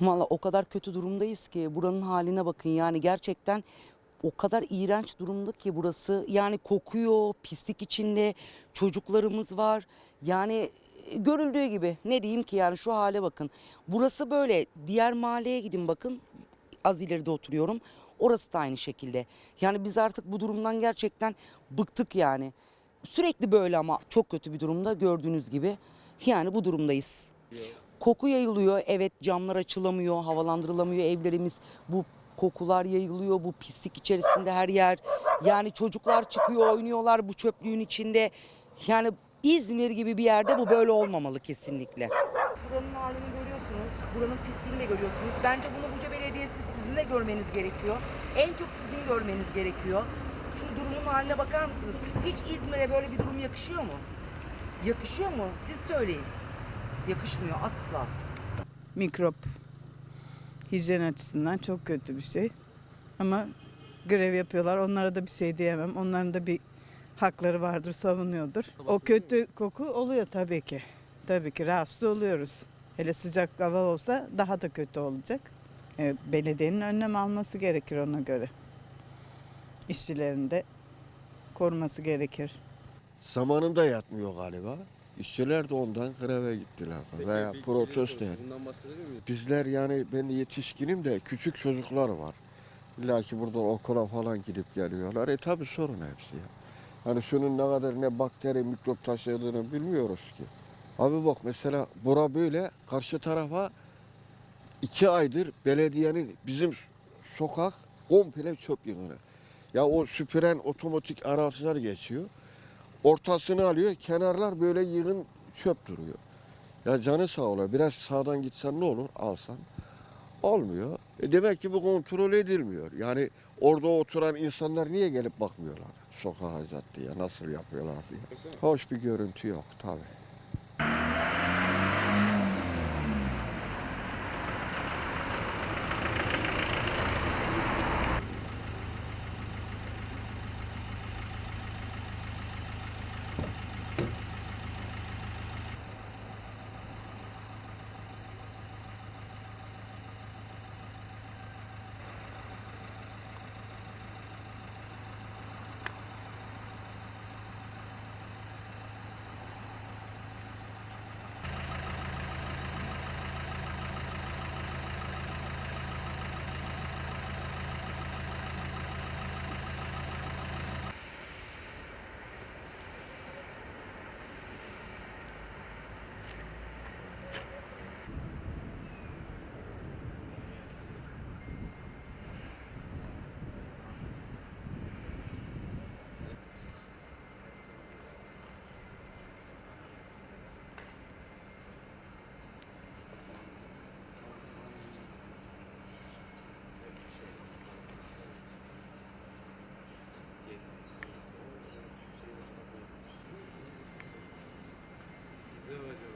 Valla o kadar kötü durumdayız ki buranın haline bakın. Yani gerçekten o kadar iğrenç durumda ki burası. Yani kokuyor pislik içinde çocuklarımız var. Yani e, görüldüğü gibi ne diyeyim ki yani şu hale bakın. Burası böyle diğer mahalleye gidin bakın. Az ileride oturuyorum. Orası da aynı şekilde. Yani biz artık bu durumdan gerçekten bıktık yani. Sürekli böyle ama çok kötü bir durumda gördüğünüz gibi. Yani bu durumdayız. Koku yayılıyor. Evet camlar açılamıyor, havalandırılamıyor evlerimiz. Bu kokular yayılıyor. Bu pislik içerisinde her yer. Yani çocuklar çıkıyor, oynuyorlar bu çöplüğün içinde. Yani İzmir gibi bir yerde bu böyle olmamalı kesinlikle. Buranın halini görüyorsunuz. Buranın pisliğini de görüyorsunuz. Bence bunu Buca Belediyesi sizin de görmeniz gerekiyor. En çok sizin görmeniz gerekiyor. Şu durumun haline bakar mısınız? Hiç İzmir'e böyle bir durum yakışıyor mu? Yakışıyor mu? Siz söyleyin. Yakışmıyor asla. mikrop hijyen açısından çok kötü bir şey. Ama grev yapıyorlar. Onlara da bir şey diyemem. Onların da bir hakları vardır, savunuyordur. O kötü koku oluyor tabii ki. Tabii ki rahatsız oluyoruz. Hele sıcak hava olsa daha da kötü olacak. E, belediyenin önlem alması gerekir ona göre. İşçilerin de koruması gerekir. Zamanında yatmıyor galiba. İşçiler de ondan greve gittiler veya Peki, protesto. peki, Bundan? Bizler yani ben yetişkinim de küçük çocuklar var. İlla ki buradan okula falan gidip geliyorlar. E tabi sorun hepsi ya. Hani şunun ne kadar ne bakteri, mikrop taşıdığını bilmiyoruz ki. Abi bak mesela bura böyle karşı tarafa iki aydır belediyenin bizim sokak komple çöp yığını. Ya o süpüren otomatik araçlar geçiyor. Ortasını alıyor, kenarlar böyle yığın çöp duruyor. Ya canı sağ ola. Biraz sağdan gitsen ne olur? Alsan. Olmuyor. E demek ki bu kontrol edilmiyor. Yani orada oturan insanlar niye gelip bakmıyorlar? Sokağa caddeye nasıl yapıyorlar diye. Hoş bir görüntü yok tabii. 들어가죠.